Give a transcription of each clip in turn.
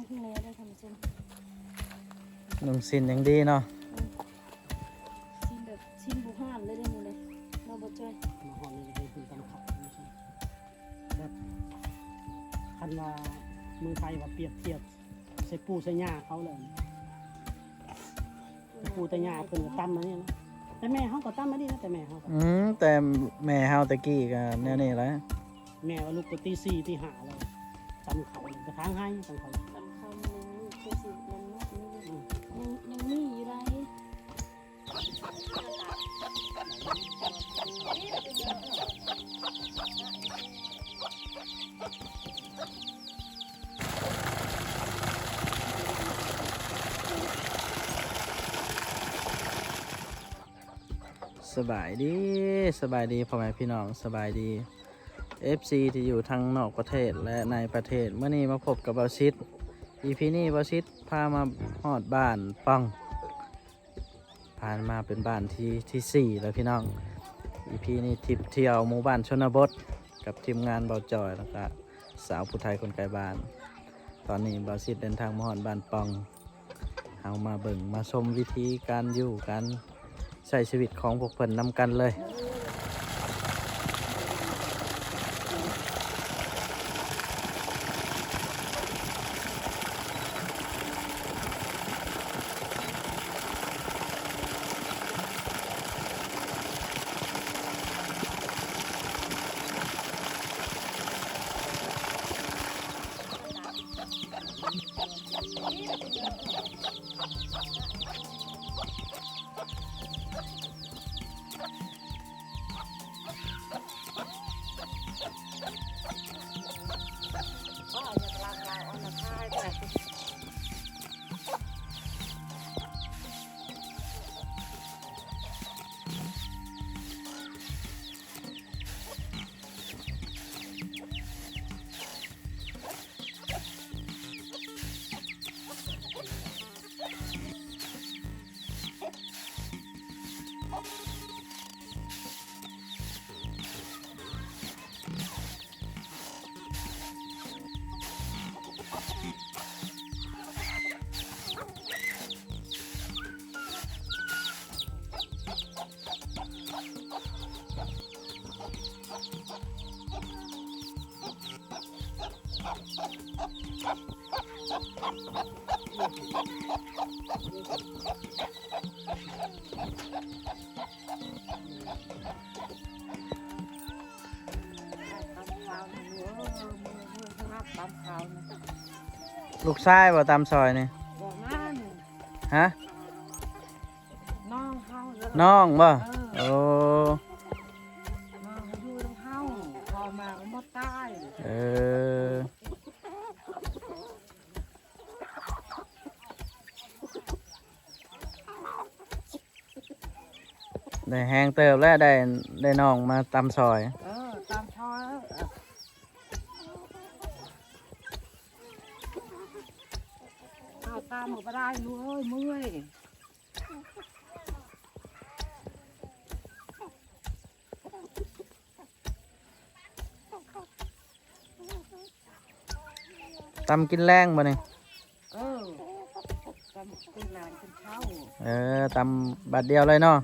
ำข้างในได้ทำเส้นหนุ่มสินอย่างดีเนาะชิ้นแบบชิ้นบุห่านเลยได้หมดเลยเราบ่จ้อยมาหอนี่ให้คุณตำขับไม่ใช่แบบคันว่าเมืองไทยว่าเปรียบเทียบใส่ปูใส่หญ้าเขาเลยแต่ปูแต่หญ้าเพิ่นก็ตำมาเนี่ยนะแต่แม่เขาก็ตำมาดีนะแต่แม่เขาก็อืมแต่แม่เฮาตะกี้ก็แนวนี้แหละแม่ว่าลูกไปตีสี่ตีห้าแล้วตำเขากระทางให้ตำเขา สบายดีสบายดีพ่อแม่พี่น้องสบายดี FC ที่อยู่ทั้งนอกประเทศและในประเทศเมื่อนี้มาพบกับเบาชิด EP นี้เบาชิดพามาฮอดบ้านป้องผ่านมาเป็นบ้านที่ที่สี่แล้วพี่น้อง EP นี้ทริปเที่ยวหมู่บ้านชนบท กับทีมงานเบาจอยแล้วก็สาวผู้ไทยคนไกลบ้าน ตอนนี้เบาชิดเดินทางมาฮอดบ้านป้องเอามาเบิ่งมาชมวิธีการอยู่การ ใช้ชีวิตของพวกเพิ่นนำกันเลย ลูกชายบ่ตามซอยนี่บอกนั่นฮะน้องเฮาเด้อน้องบ่เออโอ้น้องเขาอยู่ทั้งเฮาพอมาก็หมดตายเออได้แห้งเติบแล้วได้ได้น้องมาตำซอย เอาตามหมดไปได้ลูกเอ้ยเมื่อยตำกินแรงบ่นี่เออตามเป็นหลานเป็นเช่าเออตำบัดเดียวเลยเนาะ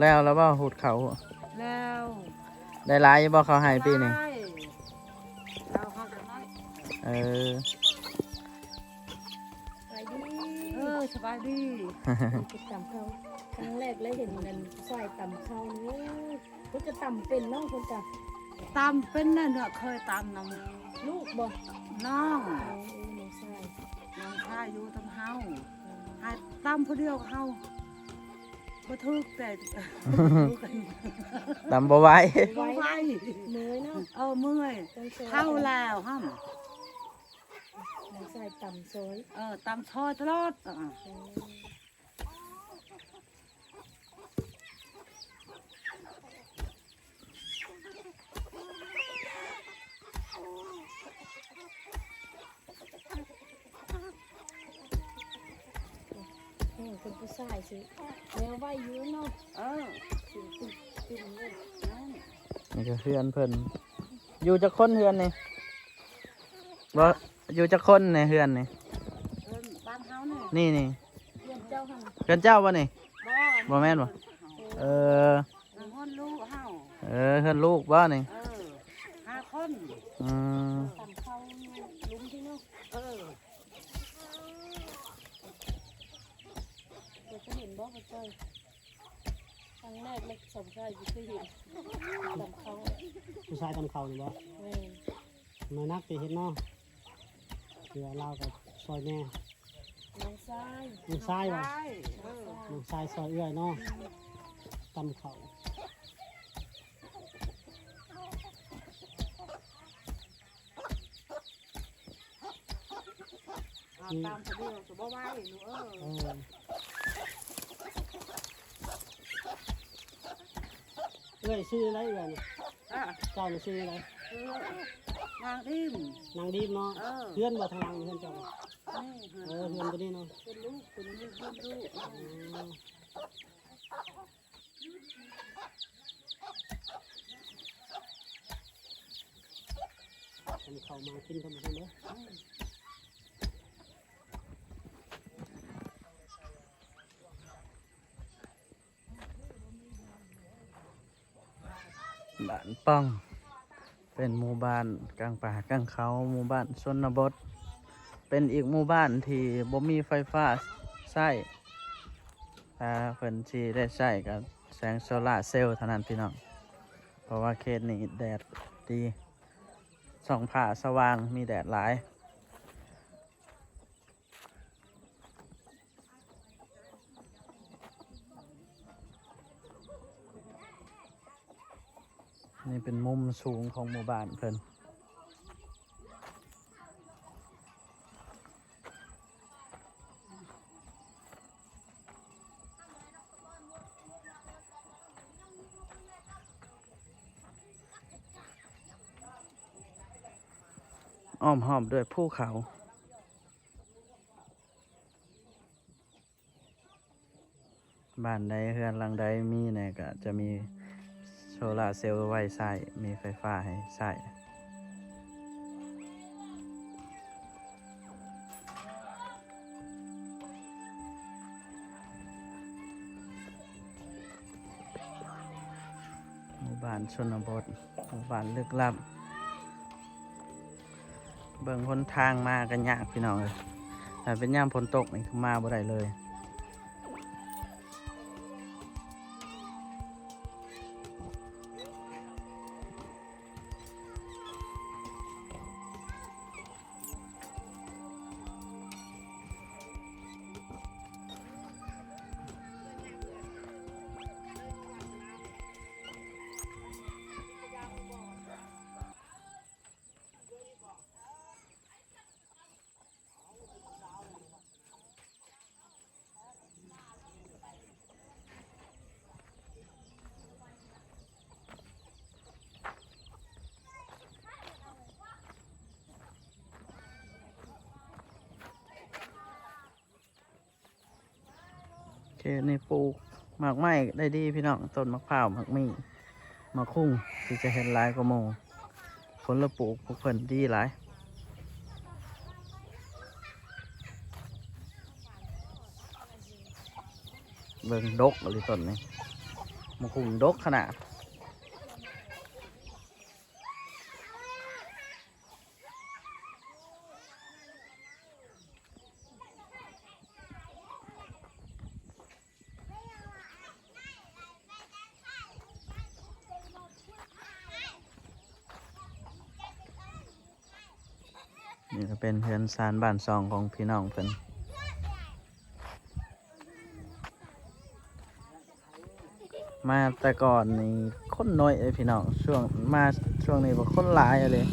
แล้วแล้วบ่หูดเขา แล้วได้หลายอยู่บ่เขาให้ปีนี่ได้แล้วเขาจะได้เออ ไปดีเออสบายดีติดตำเขาครั้งแรกเลยเห็นมันใส่ตำเขานี่ก็จะตำเป็นเน้องคนจ้ะตามเป็นนั่นเนอะเคยตามน้องลูกบ่น้องเอาเอ้ยน้องใส่น้องชายอยู่ทั้งเฮาให้ตามผู้เดียวกับเฮา บ่ทึกแต่ตำบ่ไหว้ไว้ไว้เมื่อยเนาะเออเมื่อยต้องซอยเข้าแล้วฮะน้องใส่ตำซอยเออตามชอยตลอดอะ เป็นผู้ชายซื้อแมวไว้อยู่เนาะเออซื้อตึ้งตึ้งเลยนั่นนี่ก็เฮือนเพิ่นอยู่จักคนเฮือนนี่บ่อยู่จักคนในเฮือนนี่เอิ้นบ้านเฮาเนี่ยนี่นี่เรียนเจ้าหันเฮือนเจ้าบ่นี่บ่บ่แม่นบ่เออเงินลูกเฮาเออเฮือนลูกบ่นี่เออห้าคนอืม ตำเข้าลุงที่เนาะ เออ เดี๋ยวจะเห็นบ่พ่อจ้อย ครั้งแรกเล็กสมชายอยู่เคยเห็นตำเข้าผู้ชายตำเขานี่บ่แม่นมานักไปเฮ็ดเนาะเดี๋ยวเรากับซอยแม่น้องชายลูกชายบ่ใช่เออลูกชายซอยเอื้อยเนาะตำเขาเอาตามทะเบียนจะบ่ไหวหนูเออ เออ เอื้อยชื่ออะไรเอื้อยนี่อะเจ้านี่ชื่ออะไรเออนางดิมนางดีมเนาะเออเพื่อนบ่ทางหลังเพื่อนเจ้านี่เออเพื่อนตัวนี้เนาะเป็นลูกเป็นลูกเป็นลูกอ๋อทำเขามากินกันมาเด้อ บ้านป้อง เป็นหมู่บ้านกลางป่ากลางเขาหมู่บ้านชนบท เป็นอีกหมู่บ้านที่บ่มีไฟฟ้าใช้ถ้าเพิ่นชีได้ใช้กับแสงโซลาเซลล์เท่านั้นพี่น้อง เพราะว่าเขตนี้แดดดีส่องผ่าสว่างมีแดดหลาย นี่เป็นมุมสูงของหมู่บ้านเพิ่นอ้อมห้อมด้วยภูเขาบ้านใดเฮือนหลังใดมีเนี่ยก็จะมี โซลาเซลล์ไว้ใช้มีไฟฟ้าให้ใช้หมู่บ้านชนบทหมู่บ้านลึกลับ เบิ่งคนทางมากันยากพี่น้องเลยแต่เป็นย่ามฝนตกนี่มาบ่ได้เลย โอเคนี่ปลูกหมากไม้ได้ดีพี่น้องต้นมะพร้าวหมากมีมะคุ้งที่จะเห็นลายกระโมผลละปลูกพวกเพิ่นดีหลายเบิ่งดกอะไรต้นนี้มะคุ้งดกขนาด นี่ก็เป็นเพื่อนซานบ้านซองของพี่น้องเพื่อนมาแต่ก่อนนี่คนน้อยเลยพี่น้องช่วงมาช่วงนี้ว่าคนหลายเลย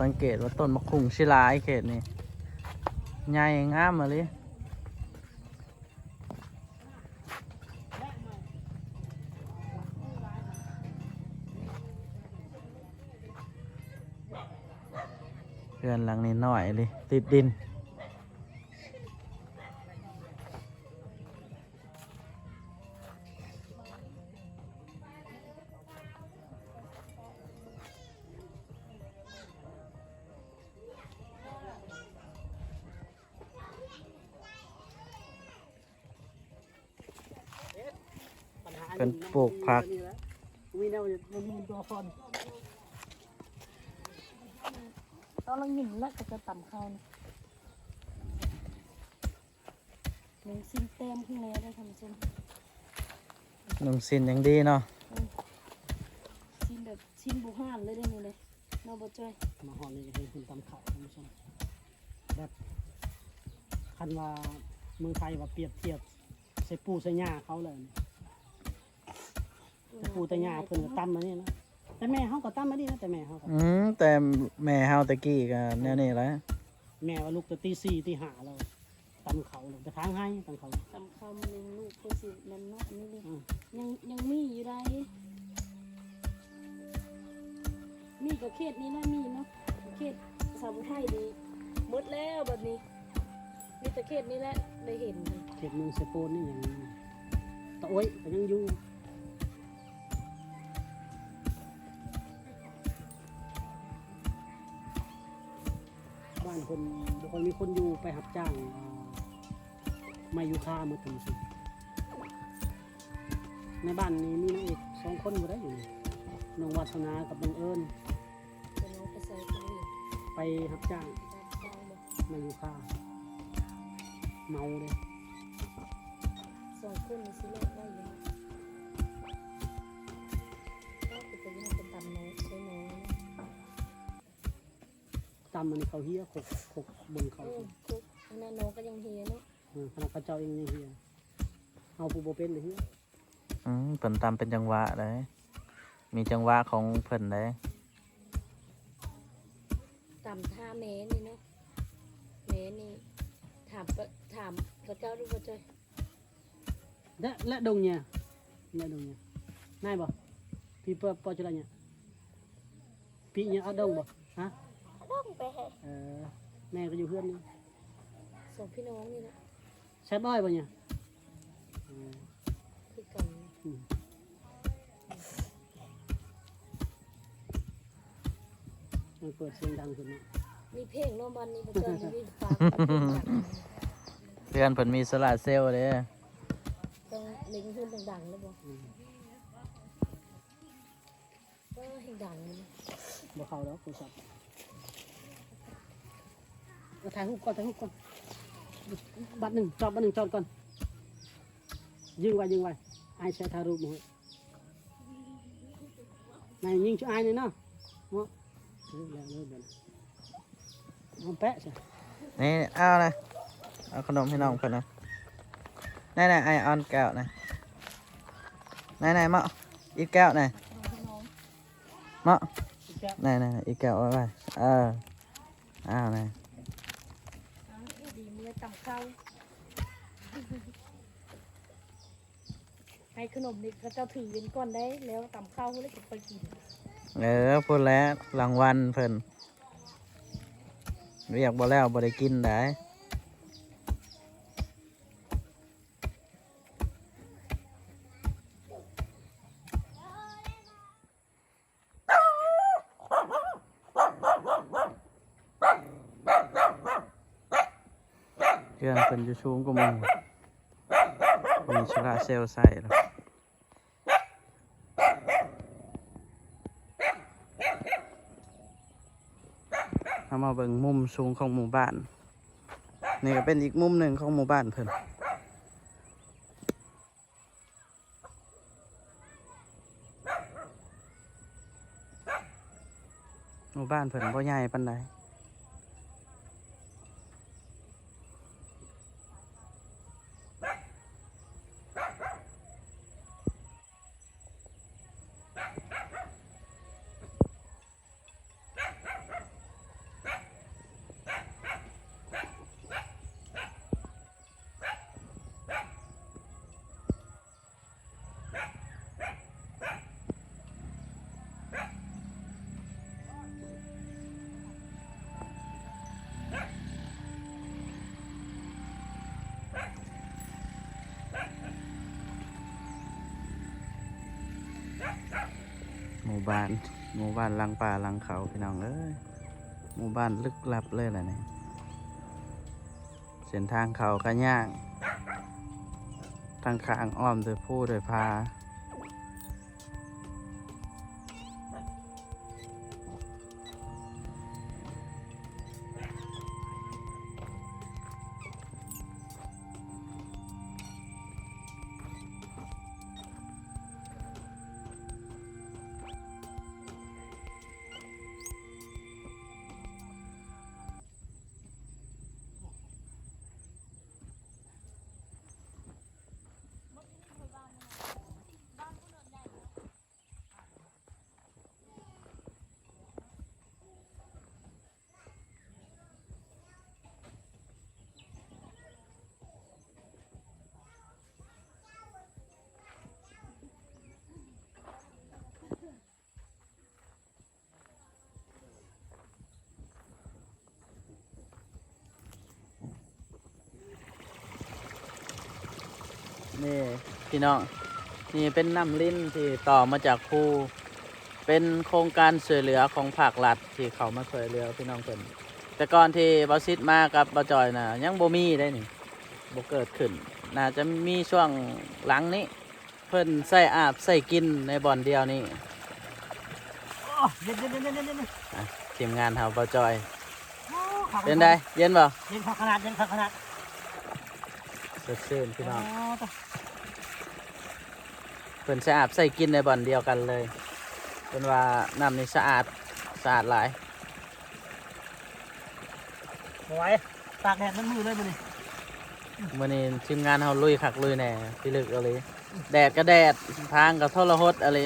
สังเกตว่าต้นมะขุ่งชิลายเขตนี่ใหญ่งามมาเลยเพื่อนหลังนี้หน่อยเลยติดดิน ปัญหาเป็นปลูกผักมีแนวมันมีตัวคนตอนเราหยินแล้วก็จะต่ำข้าวนะหนึ่งซิมเต็มขึ้นแล้วได้ทำเช่นหนุ่มสินยังดีเนาะซิมแบบซิมบุห่านเลยได้นี่เลยนอกบ่จ้อยมาหอนี่ก็เป็นคุณตำเขาท่านผู้ชมแบบคันว่าเมืองไทยว่าเปรียบเทียบใส่ปูใส่หญ้าเขาเลย แต่ปูแต่หญ้าเพิ่นก็ตำมานี่นะแต่แม่เขาก็ตำมานี่นะแต่แม่เขาก็อืมแต่แม่เฮาตะกี้ก็แนวนี้แหละแม่ว่าลูกจะตีสี่ตีห้าเราตำเขาเลยจะค้างให้ตำเขาต่ำข้าวมันหนึ่งลูกเพื่อสินั่นเนาะอันนี่เลยอืม ยังยังมีอยู่ได้ มีกับเขตนี้นะมีเนาะเขตสาวไทยดีหมดแล้วแบบนี้ มีแต่เขตนี้แหละได้เห็น เขตเมืองเซโปนนี่อย่างนี้ตะโอ้ยก็ยังอยู่านคนบุคคลมีคนอยู่ไปหับจ้างอ่ามาอยู่ค่ามาถึงสิในบ้านนี้มีนางเอกสองคนบ่ได้อยู่นี่น้องวัฒนากับน้องเอิญจะน้องไปใส่ตัวนี้ไปหับจ้างตามเลยมาอยู่ค่าเมาเลย สองคนนี่สิเลิกได้อยัง ตำมันเขาเฮียขกขกบนเขาเออคุกอันนั้นน้องก็ยังเฮียเนาะเออคณะพระเจ้าเองยังเฮียเอาผู้บ่เป็นเลยเฮียอืมเพิ่นตามเป็นจังหวะเลยมีจังหวะของเพิ่นเลยตำท่าเมนี่เนาะเมนี่ถามปะถามพระเจ้าดูพระเจ้าและและดงเนี่ยและดงเนี่ยนายบ่พี่เปอปอจุฬาเนี่ยพี่เนี่ยเอาดงบ่ฮะต้อง ไปให้เออแม่ก็อยู่เพื่อนนี่สองพี่น้องนี่นะแซ่บอ้อยบ่เนี่ยเออคือกันอืมมันเปิดเสียงดังขึ้นเนาะมีเพลงเนาะบ้านนี้พระเจ้ามีฝากเพื่อนเพิ่นมีสลาเซลล์เด้ต้องเล็งหุ้นดังๆแล้วบ่อืมก็ให้ดังเลยนะบ่เข้าดอกโทรศัพท์ เอาถ่ายรูปก่อนถ่ายรูปก่อนบัตรหนึ่งจอดบัตรหนึ่งจอดก่อนยิงไว้ยิงไว้ไอ้ายใช้ถ่ายรูปมาให้นายยิงช่วยไอ้ายหน่อยเนาะเนาะเออแล้ ดีมือต่ำเข้าให้ขนมนี่พระเจ้าถือเงินก่อนได้ แล้วต่ำเข้าแล้วก็ไปกิน เออพูดแล้วรางวัลเพิ่นเรียกบ่แล้วบ่ได้กินได้ เพื่อนเป็นอยู่ชูงก็มึง มีชลาเซลใส่แล้วเอามาเบิ่งมุมสูงของหมู่บ้าน นี่ก็เป็นอีกมุมหนึ่งของหมู่บ้านเพิ่นหมู่บ้านเพิ่นบ่ใหญ่ปานใด บ้าน หมู่บ้านลังป่าลังเขาพี่น้องเอ้ยหมู่บ้านลึกลับเลยแหละเนี่ยเส้นทางเขาก็ย่างทางข้างอ้อมโดยผู้โดยพา นี่พี่น้องนี่เป็นน้ำลิ้นที่ต่อมาจากภูเป็นโครงการช่วยเหลือของภาครัฐที่เขามาช่วยเหลือพี่น้องเพิ่นแต่ก่อนที่บอซิดมากับบอจอยนะยังบ่มีได้นี่บ่เกิดขึ้นน่าจะมีช่วงหลังนี้ เพิ่นใส่อาบใส่กินในบ่อนเดียวนี่โอ้เย็นเย็นเย็นเย็นเย็นเย็นอะทีมงานเฮาบอจอยโอ้ขาดเป็นได้เย็นบ่เย็นขนาดเย็นขนาด สดชื่นพี่น้องอ๋อตะเพิ่นสะอาดใส่กินในบ่อนเดียวกันเลยเป็นว่าน้ำนี่สะอาดสะอาดหลายบ่ไหวตากแดดมันมือเลยมันนี่มื่อนี้ทีมงานเฮาลุยคักลุยแหน่พี่ลึกอะไรแดดก็แดดทางก็ทรหดอะไร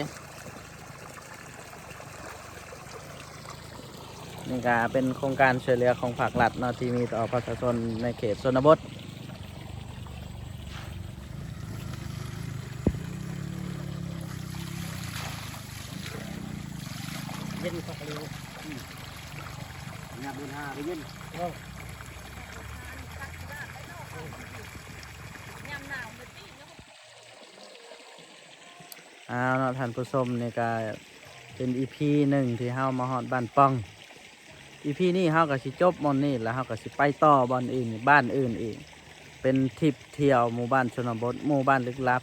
นี่ก็เป็นโครงการช่วยเหลือของภาครัฐเนาะที่มีต่อประชาชนในเขตชนบท เย็นสักเร็วงานบุญหาไป เอาเนาะท่านผู้ชมนี่ก็เป็นอีพีหนึ่งที่เฮามาฮอดบ้านป้องอีพีนี้เฮาก็สิจบมอนนี่แล้วเฮาก็สิไปต่อบอนอื่นบ้านอื่นอีก เป็นทริปเที่ยวหมู่บ้านชนบทหมู่บ้านลึกลับ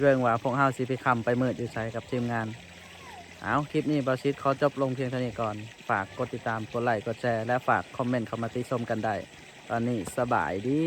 เรื่องว่าพวกเฮาสิไปคำไปเมืดอยู่ใส่กับทีมงาน เอาคลิปนี้บาซิดขอจบลงเพียงเท่านี้ก่อน ฝากกดติดตาม กดไลค์ กดแชร์ และฝากคอมเมนต์เข้ามาติชมกันได้ ตอนนี้สบายดี